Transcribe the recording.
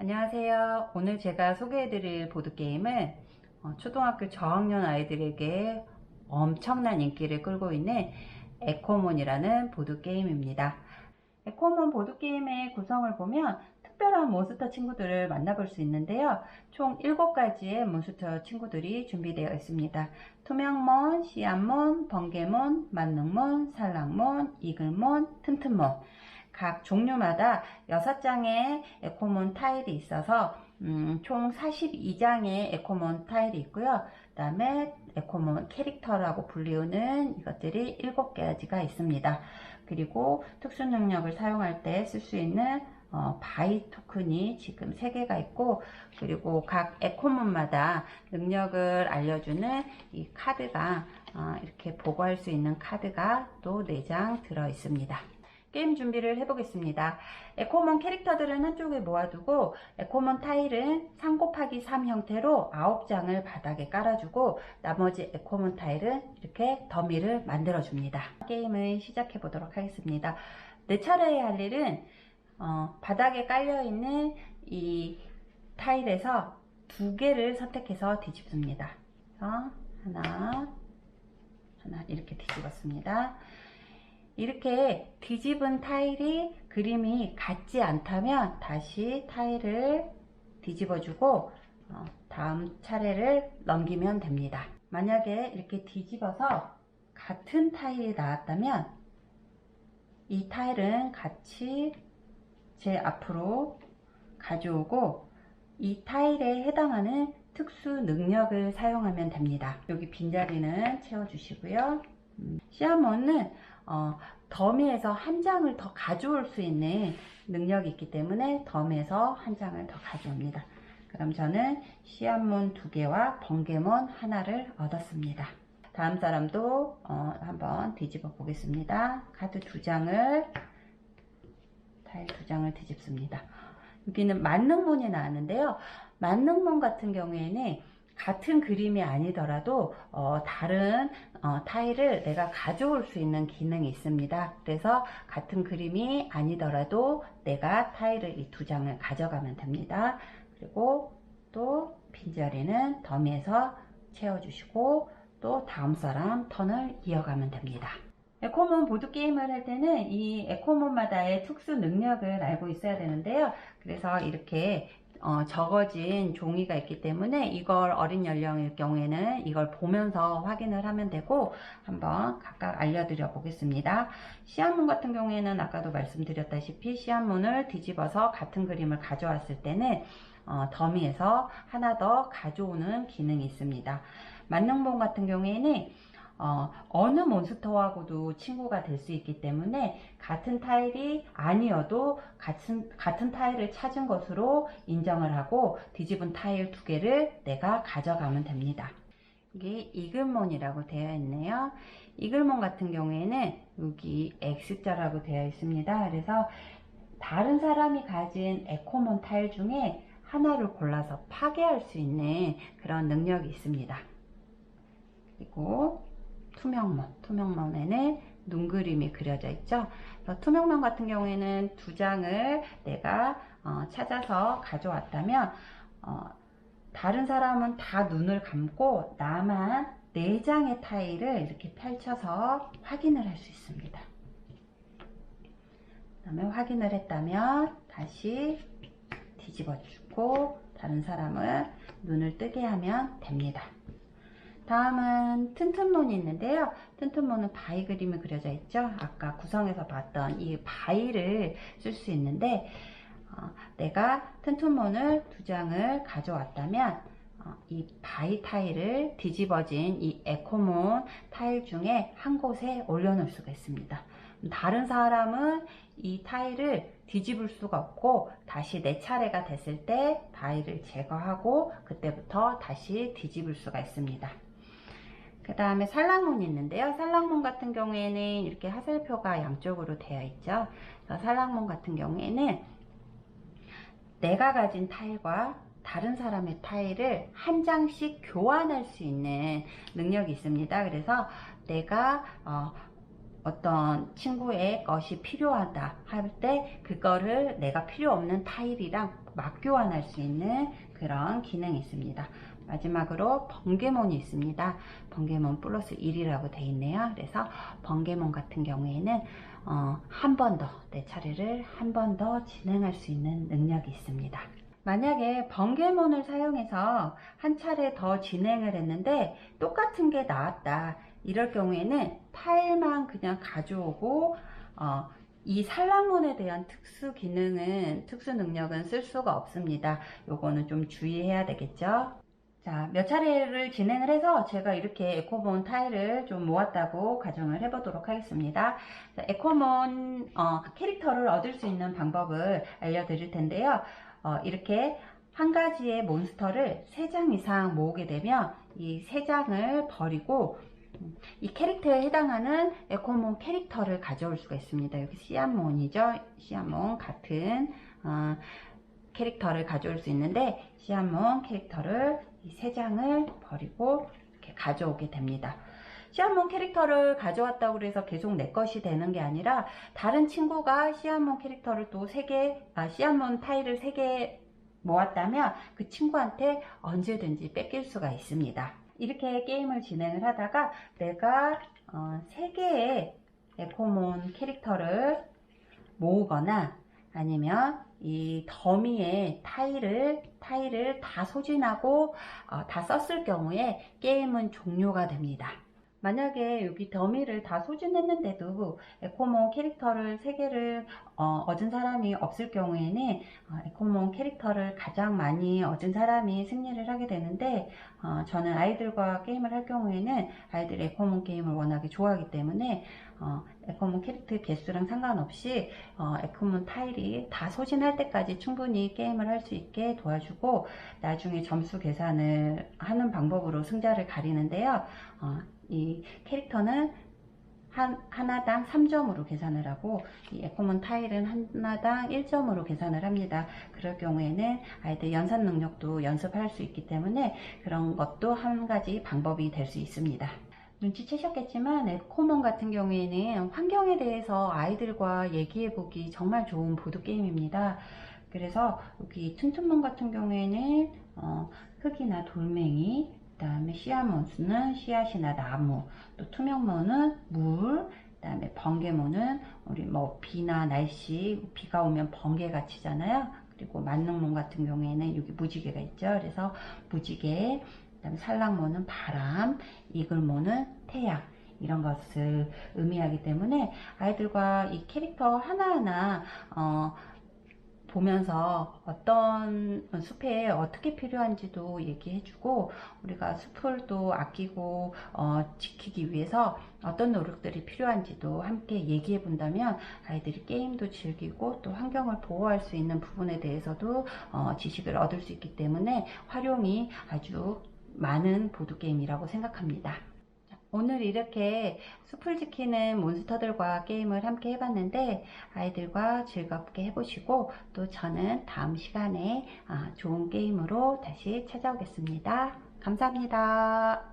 안녕하세요. 오늘 제가 소개해드릴 보드게임은 어, 초등학교 저학년 아이들에게 엄청난 인기를 끌고 있는 에코몬이라는 보드게임입니다. 에코몬 보드게임의 구성을 보면 특별한 몬스터 친구들을 만나볼 수 있는데요. 총 7가지의 몬스터 친구들이 준비되어 있습니다. 투명몬, 씨앗몬, 번개몬, 만능몬, 살랑몬, 이글몬, 튼튼몬 각 종류마다 6장의 에코몬 타일이 있어서 음, 총 42장의 에코몬 타일이 있고요. 그 다음에 에코몬 캐릭터라고 불리우는 이것들이 7가지가 있습니다. 그리고 특수 능력을 사용할 때 쓸 수 있는 어, 바이 토큰이 지금 3개가 있고 그리고 각 에코몬마다 능력을 알려주는 이 카드가 어, 이렇게 보고할 수 있는 카드가 또 4장 들어 있습니다. 게임 준비를 해보겠습니다. 에코몬 캐릭터들은 한쪽에 모아두고 에코몬 타일은 3 곱하기 3 형태로 9장을 바닥에 깔아주고 나머지 에코몬 타일은 이렇게 더미를 만들어줍니다. 게임을 시작해 보도록 하겠습니다. 내 차례에 할 일은 어, 바닥에 깔려있는 이 타일에서 두 개를 선택해서 뒤집습니다. 하나, 하나 이렇게 뒤집었습니다. 이렇게 뒤집은 타일이 그림이 같지 않다면 다시 타일을 뒤집어주고 어, 다음 차례를 넘기면 됩니다. 만약에 이렇게 뒤집어서 같은 타일이 나왔다면 이 타일은 같이 제 앞으로 가져오고 이 타일에 해당하는 특수 능력을 사용하면 됩니다. 여기 빈자리는 채워주시고요. 음, 시아몬은 어, 덤에서 한 장을 더 가져올 수 있는 능력이 있기 때문에 덤에서 한 장을 더 가져옵니다. 그럼 저는 시암몬 두 개와 번개몬 하나를 얻었습니다. 다음 사람도 어, 한번 뒤집어 보겠습니다. 카드 두 장을 타일 두 장을 뒤집습니다. 여기는 만능몬이 나왔는데요. 만능몬 같은 경우에는 같은 그림이 아니더라도 어, 다른 어, 타일을 내가 가져올 수 있는 기능이 있습니다. 그래서 같은 그림이 아니더라도 내가 타일을 이 두 장을 가져가면 됩니다. 그리고 또 빈자리는 더미에서 채워주시고 또 다음 사람 턴을 이어가면 됩니다. 에코몬 보드게임을 할 때는 이 에코몬마다의 특수 능력을 알고 있어야 되는데요. 그래서 이렇게 어, 적어진 종이가 있기 때문에 이걸 어린 연령일 경우에는 이걸 보면서 확인을 하면 되고 한번 각각 알려드려 보겠습니다. 시한문 같은 경우에는 아까도 말씀드렸다시피 시한문을 뒤집어서 같은 그림을 가져왔을 때는 어, 더미에서 하나 더 가져오는 기능이 있습니다. 만능본 같은 경우에는 어, 어느 몬스터하고도 친구가 될 수 있기 때문에 같은 타일이 아니어도 같은, 같은 타일을 찾은 것으로 인정을 하고 뒤집은 타일 두 개를 내가 가져가면 됩니다. 이게 이글몬이라고 되어 있네요. 이글몬 같은 경우에는 여기 X자라고 되어 있습니다. 그래서 다른 사람이 가진 에코몬 타일 중에 하나를 골라서 파괴할 수 있는 그런 능력이 있습니다. 그리고 투명몬, 투명몬에는 눈 그림이 그려져 있죠. 투명몬 같은 경우에는 두 장을 내가 어, 찾아서 가져왔다면 어, 다른 사람은 다 눈을 감고 나만 네 장의 타일을 이렇게 펼쳐서 확인을 할 수 있습니다. 그 다음에 확인을 했다면 다시 뒤집어 주고 다른 사람은 눈을 뜨게 하면 됩니다. 다음은 튼튼몬이 있는데요. 튼튼몬은 바위 그림이 그려져 있죠. 아까 구성에서 봤던 이 바위를 쓸 수 있는데 어, 내가 튼튼몬을 두 장을 가져왔다면 어, 이 바위 타일을 뒤집어진 이 에코몬 타일 중에 한 곳에 올려놓을 수가 있습니다. 다른 사람은 이 타일을 뒤집을 수가 없고 다시 내 차례가 됐을 때 바위를 제거하고 그때부터 다시 뒤집을 수가 있습니다. 그 다음에 살랑몬이 있는데요. 살랑몬 같은 경우에는 이렇게 하살표가 양쪽으로 되어 있죠. 살랑몬 같은 경우에는 내가 가진 타일과 다른 사람의 타일을 한 장씩 교환할 수 있는 능력이 있습니다. 그래서 내가 어, 어떤 친구의 것이 필요하다 할 때 그거를 내가 필요 없는 타일이랑 맞교환할 수 있는 그런 기능이 있습니다. 마지막으로 번개몬이 있습니다. 번개몬 플러스 1이라고 되어 있네요. 그래서 번개몬 같은 경우에는 어, 한 번 더 내 차례를 한 번 더 진행할 수 있는 능력이 있습니다. 만약에 번개몬을 사용해서 한 차례 더 진행을 했는데 똑같은 게 나왔다. 이럴 경우에는 타일만 그냥 가져오고 어, 이 산란문에 대한 특수 기능은 특수 능력은 쓸 수가 없습니다. 요거는 좀 주의해야 되겠죠. 자, 몇 차례를 진행을 해서 제가 이렇게 에코몬 타일을 좀 모았다고 가정을 해보도록 하겠습니다. 자, 에코몬 어, 캐릭터를 얻을 수 있는 방법을 알려드릴 텐데요. 어, 이렇게 한 가지의 몬스터를 3장 이상 모으게 되면 이 3장을 버리고 음, 이 캐릭터에 해당하는 에코몬 캐릭터를 가져올 수가 있습니다. 여기 시아몬이죠. 시아몬 같은 어, 캐릭터를 가져올 수 있는데 시아몬 캐릭터를 이 세 장을 버리고 이렇게 가져오게 됩니다. 시아몬 캐릭터를 가져왔다고 해서 계속 내 것이 되는 게 아니라 다른 친구가 시아몬 캐릭터를 또세 개, 아, 시아몬 타일을 세개 모았다면 그 친구한테 언제든지 뺏길 수가 있습니다. 이렇게 게임을 진행을 하다가 내가 어, 세 개의 에코몬 캐릭터를 모으거나 아니면 이 더미의 타일을 타일을 다 소진하고 어, 다 썼을 경우에 게임은 종료가 됩니다. 만약에 여기 더미를 다 소진했는데도 에코몬 캐릭터를 3개를 어, 얻은 사람이 없을 경우에는 어, 에코몬 캐릭터를 가장 많이 얻은 사람이 승리를 하게 되는데 어, 저는 아이들과 게임을 할 경우에는 아이들이 에코몬 게임을 워낙에 좋아하기 때문에 어, 에코몬 캐릭터 개수랑 상관없이 어, 에코몬 타일이 다 소진할 때까지 충분히 게임을 할 수 있게 도와주고 나중에 점수 계산을 하는 방법으로 승자를 가리는데요. 어, 이 캐릭터는 한, 하나당 3점으로 계산을 하고 이 에코몬 타일은 하나당 1점으로 계산을 합니다. 그럴 경우에는 아이들 연산 능력도 연습할 수 있기 때문에 그런 것도 한 가지 방법이 될 수 있습니다. 눈치채셨겠지만 에코몬 같은 경우에는 환경에 대해서 아이들과 얘기해 보기 정말 좋은 보드게임입니다. 그래서 여기 튼튼몬 같은 경우에는 어, 흙이나 돌멩이 그 다음에 씨앗몬스는 씨앗이나 나무 또 투명몬은 물 그 다음에 번개몬은 우리 뭐 비나 날씨 비가 오면 번개가 치잖아요 그리고 만능몬 같은 경우에는 여기 무지개가 있죠 그래서 무지개 그 다음에 살랑몬은 바람 이글몬은 태양 이런 것을 의미하기 때문에 아이들과 이 캐릭터 하나하나 어, 보면서 어떤 숲에 어떻게 필요한지도 얘기해주고 우리가 숲을 또 아끼고 어, 지키기 위해서 어떤 노력들이 필요한지도 함께 얘기해 본다면 아이들이 게임도 즐기고 또 환경을 보호할 수 있는 부분에 대해서도 어, 지식을 얻을 수 있기 때문에 활용이 아주 많은 보드게임이라고 생각합니다. 오늘 이렇게 숲을 지키는 몬스터들과 게임을 함께 해봤는데 아이들과 즐겁게 해보시고 또 저는 다음 시간에 아, 좋은 게임으로 다시 찾아오겠습니다. 감사합니다.